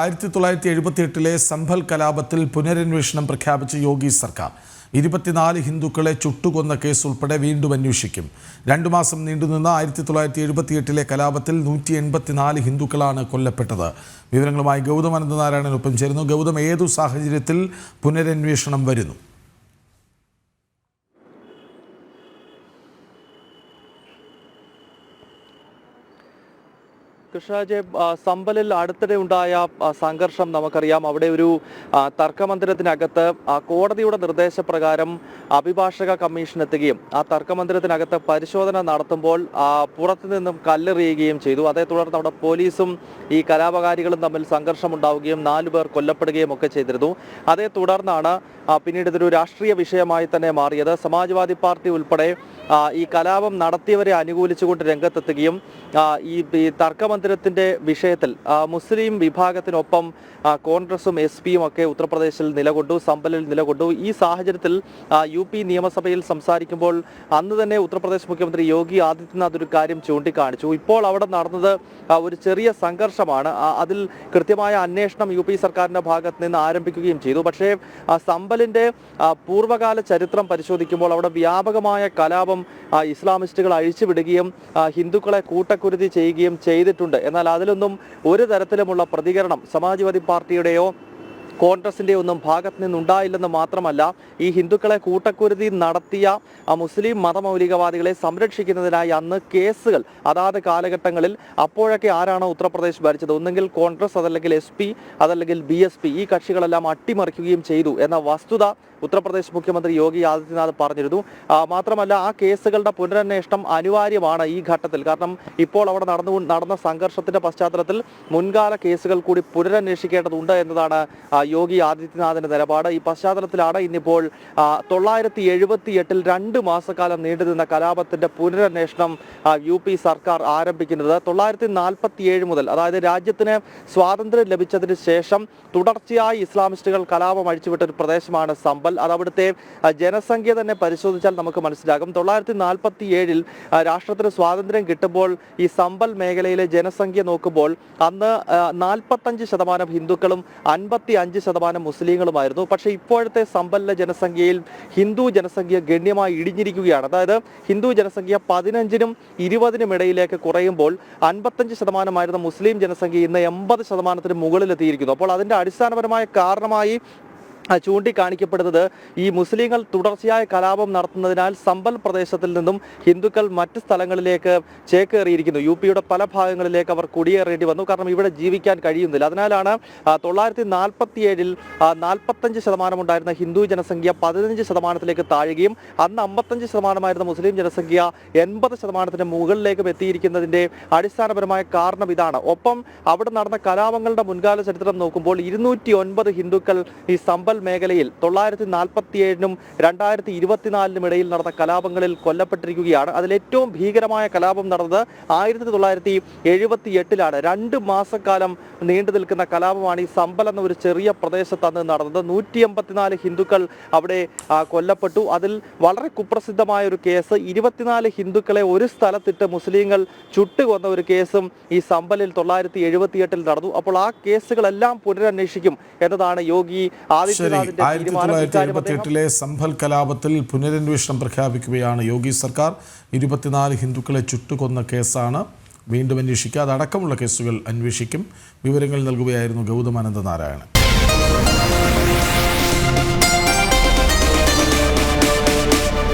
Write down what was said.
ആയിരത്തി തൊള്ളായിരത്തി എഴുപത്തി എട്ടിലെ സംഭൽ കലാപത്തിൽ പുനരന്വേഷണം പ്രഖ്യാപിച്ച യോഗി സർക്കാർ ഇരുപത്തിനാല് ഹിന്ദുക്കളെ ചുട്ടുകൊന്ന കേസ് ഉൾപ്പെടെ വീണ്ടും അന്വേഷിക്കും. രണ്ടു മാസം നീണ്ടുനിന്ന ആയിരത്തി തൊള്ളായിരത്തി എഴുപത്തി എട്ടിലെ കലാപത്തിൽ നൂറ്റി എൺപത്തിനാല് ഹിന്ദുക്കളാണ് കൊല്ലപ്പെട്ടത്. വിവരങ്ങളുമായി ഗൗതം അനന്തനാരായണനൊപ്പം ചേരുന്നു. ഗൗതം ഏതു സാഹചര്യത്തിൽ പുനരന്വേഷണം വരുന്നു? കൃഷ്ണരാജെ ആ, സമ്പലിൽ അടുത്തിടെ ഉണ്ടായ സംഘർഷം നമുക്കറിയാം. അവിടെ ഒരു തർക്കമന്ദിരത്തിനകത്ത് കോടതിയുടെ നിർദ്ദേശപ്രകാരം അഭിഭാഷക കമ്മീഷൻ എത്തുകയും ആ തർക്കമന്ദിരത്തിനകത്ത് പരിശോധന നടത്തുമ്പോൾ പുറത്തു നിന്നും കല്ലെറിയുകയും ചെയ്തു. അതേ തുടർന്ന് അവിടെ പോലീസും ഈ കലാപകാരികളും തമ്മിൽ സംഘർഷം ഉണ്ടാവുകയും നാലു പേർ കൊല്ലപ്പെടുകയും ഒക്കെ ചെയ്തിരുന്നു. അതേ തുടർന്നാണ് പിന്നീട് ഇതൊരു രാഷ്ട്രീയ വിഷയമായി തന്നെ മാറിയത്. സമാജ്വാദി പാർട്ടി ഉൾപ്പെടെ ഈ കലാപം നടത്തിയവരെ അനുകൂലിച്ചുകൊണ്ട് രംഗത്തെത്തുകയും ഈ ഈ തർക്കമന്ദിരത്തിന്റെ വിഷയത്തിൽ മുസ്ലിം വിഭാഗത്തിനൊപ്പം കോൺഗ്രസും എസ് പിയും ഒക്കെ ഉത്തർപ്രദേശിൽ നിലകൊണ്ടു സമ്പലിൽ നിലകൊണ്ടു. ഈ സാഹചര്യത്തിൽ യു പി നിയമസഭയിൽ സംസാരിക്കുമ്പോൾ അന്ന് തന്നെ ഉത്തർപ്രദേശ് മുഖ്യമന്ത്രി യോഗി ആദിത്യനാഥ് ഒരു കാര്യം ചൂണ്ടിക്കാണിച്ചു. ഇപ്പോൾ അവിടെ നടന്നത് ഒരു ചെറിയ സംഘർഷമാണ്. അതിൽ കൃത്യമായ അന്വേഷണം യു പി സർക്കാരിന്റെ ഭാഗത്ത് നിന്ന് ആരംഭിക്കുകയും ചെയ്തു. പക്ഷേ സമ്പലിന്റെ പൂർവകാല ചരിത്രം പരിശോധിക്കുമ്പോൾ അവിടെ വ്യാപകമായ കലാപം ഇസ്ലാമിസ്റ്റുകൾ അഴിച്ചുവിടുകയും ഹിന്ദുക്കളെ കൂട്ടക്കുരുതി ചെയ്യുകയും ചെയ്തിട്ടുണ്ട്. എന്നാൽ അതിലൊന്നും ഒരു തരത്തിലുമുള്ള പ്രതികരണം സമാജ്വാദി പാർട്ടിയുടെയോ കോൺഗ്രസിന്റെ ഒന്നും ഭാഗത്ത് നിന്നുണ്ടായില്ലെന്ന് മാത്രമല്ല ഈ ഹിന്ദുക്കളെ കൂട്ടക്കുരുതി നടത്തിയ മുസ്ലിം മതമൗലികവാദികളെ സംരക്ഷിക്കുന്നതിനായി അന്ന് കേസുകൾ അതാത് കാലഘട്ടങ്ങളിൽ അപ്പോഴൊക്കെ ആരാണോ ഉത്തർപ്രദേശ് ഭരിച്ചത് ഒന്നെങ്കിൽ കോൺഗ്രസ് അതല്ലെങ്കിൽ എസ് പി അതല്ലെങ്കിൽ ബി എസ് പി ഈ കക്ഷികളെല്ലാം അട്ടിമറിക്കുകയും ചെയ്തു എന്ന വസ്തുത ഉത്തർപ്രദേശ് മുഖ്യമന്ത്രി യോഗി ആദിത്യനാഥ് പറഞ്ഞിരുന്നു. മാത്രമല്ല ആ കേസുകളുടെ പുനരന്വേഷണം അനിവാര്യമാണ് ഈ ഘട്ടത്തിൽ. കാരണം ഇപ്പോൾ അവിടെ നടന്നു നടന്ന സംഘർഷത്തിന്റെ പശ്ചാത്തലത്തിൽ മുൻകാല കേസുകൾ കൂടി പുനരന്വേഷിക്കേണ്ടതുണ്ട് എന്നതാണ് യോഗി ആദിത്യനാഥിന്റെ നിലപാട്. ഈ പശ്ചാത്തലത്തിലാണ് ഇന്നിപ്പോൾ തൊള്ളായിരത്തി എഴുപത്തി എട്ടിൽ രണ്ട് മാസക്കാലം നീണ്ടുനിന്ന കലാപത്തിന്റെ പുനരന്വേഷണം യു പി സർക്കാർ ആരംഭിക്കുന്നത്. തൊള്ളായിരത്തി നാൽപ്പത്തി ഏഴ് മുതൽ അതായത് രാജ്യത്തിന് സ്വാതന്ത്ര്യം ലഭിച്ചതിന് ശേഷം തുടർച്ചയായി ഇസ്ലാമിസ്റ്റുകൾ കലാപം അഴിച്ചുവിട്ട ഒരു പ്രദേശമാണ് സമ്പൽ. അത് അവിടുത്തെ ജനസംഖ്യ തന്നെ പരിശോധിച്ചാൽ നമുക്ക് മനസ്സിലാകും. തൊള്ളായിരത്തി നാൽപ്പത്തി ഏഴിൽ രാഷ്ട്രത്തിന് സ്വാതന്ത്ര്യം കിട്ടുമ്പോൾ ഈ സമ്പൽ മേഖലയിലെ ജനസംഖ്യ നോക്കുമ്പോൾ അന്ന് നാൽപ്പത്തഞ്ച് ശതമാനം ഹിന്ദുക്കളും അൻപത്തി അഞ്ച് ശതമാനം മുസ്ലിങ്ങളുമായിരുന്നു. പക്ഷേ ഇപ്പോഴത്തെ സമ്പല്ല ജനസംഖ്യയിൽ ഹിന്ദു ജനസംഖ്യ ഗണ്യമായി ഇടിഞ്ഞിരിക്കുകയാണ്. അതായത് ഹിന്ദു ജനസംഖ്യ പതിനഞ്ചിനും ഇരുപതിനും ഇടയിലേക്ക് കുറയുമ്പോൾ അൻപത്തഞ്ച് ശതമാനമായിരുന്ന മുസ്ലിം ജനസംഖ്യ ഇന്ന് എൺപത് ശതമാനത്തിന് മുകളിലെത്തിയിരിക്കുന്നു. അപ്പോൾ അതിന്റെ അടിസ്ഥാനപരമായ കാരണമായി ചൂണ്ടിക്കാണിക്കപ്പെടുന്നത് ഈ മുസ്ലിങ്ങൾ തുടർച്ചയായ കലാപം നടത്തുന്നതിനാൽ സമ്പൽ പ്രദേശത്തിൽ നിന്നും ഹിന്ദുക്കൾ മറ്റ് സ്ഥലങ്ങളിലേക്ക് ചേക്കേറിയിരിക്കുന്നു. യു പിയുടെ പല ഭാഗങ്ങളിലേക്ക് അവർ കുടിയേറേണ്ടി വന്നു. കാരണം ഇവിടെ ജീവിക്കാൻ കഴിയുന്നില്ല. അതിനാലാണ് തൊള്ളായിരത്തി നാൽപ്പത്തി ഏഴിൽ നാൽപ്പത്തഞ്ച് ശതമാനം ഉണ്ടായിരുന്ന ഹിന്ദു ജനസംഖ്യ പതിനഞ്ച് ശതമാനത്തിലേക്ക് താഴുകയും അന്ന് അമ്പത്തഞ്ച് ശതമാനമായിരുന്ന മുസ്ലിം ജനസംഖ്യ എൺപത് ശതമാനത്തിന് മുകളിലേക്കും എത്തിയിരിക്കുന്നതിന്റെ അടിസ്ഥാനപരമായ കാരണം ഇതാണ്. ഒപ്പം അവിടെ നടന്ന കലാപങ്ങളുടെ മുൻകാല ചരിത്രം നോക്കുമ്പോൾ ഇരുന്നൂറ്റി ഒൻപത് ഹിന്ദുക്കൾ ഈ സമ്പൽ മേഖലയിൽ തൊള്ളായിരത്തി നാൽപ്പത്തി ഏഴിനും രണ്ടായിരത്തി ഇരുപത്തിനാലിനും ഇടയിൽ നടന്ന കലാപങ്ങളിൽ കൊല്ലപ്പെട്ടിരിക്കുകയാണ്. അതിൽ ഏറ്റവും ഭീകരമായ കലാപം നടന്നത് ആയിരത്തി തൊള്ളായിരത്തി എഴുപത്തി എട്ടിലാണ് രണ്ട് മാസക്കാലം നീണ്ടു നിൽക്കുന്ന കലാപമാണ് ഈ സമ്പൽ എന്ന ഒരു ചെറിയ പ്രദേശത്ത് അന്ന് നടന്നത്. നൂറ്റി എൺപത്തിനാല് ഹിന്ദുക്കൾ അവിടെ കൊല്ലപ്പെട്ടു. അതിൽ വളരെ കുപ്രസിദ്ധമായ ഒരു കേസ് ഇരുപത്തിനാല് ഹിന്ദുക്കളെ ഒരു സ്ഥലത്തിട്ട് മുസ്ലിങ്ങൾ ചുട്ടുകൊന്ന ഒരു കേസും ഈ സമ്പലിൽ തൊള്ളായിരത്തി എഴുപത്തിയെട്ടിൽ നടന്നു. അപ്പോൾ ആ കേസുകളെല്ലാം പുനരന്വേഷിക്കും എന്നതാണ് യോഗി ശരി ആയിരത്തി തൊള്ളായിരത്തി എഴുപത്തി എട്ടിലെ സംഭൽ കലാപത്തിൽ പുനരന്വേഷണം പ്രഖ്യാപിക്കുകയാണ് യോഗി സർക്കാർ. ഇരുപത്തിനാല് ഹിന്ദുക്കളെ ചുട്ടുകൊന്ന കേസാണ് വീണ്ടും അന്വേഷിക്കുക. അതടക്കമുള്ള കേസുകൾ അന്വേഷിക്കും. വിവരങ്ങൾ നൽകുകയായിരുന്നു ഗൗതമാനന്ദ നാരായണൻ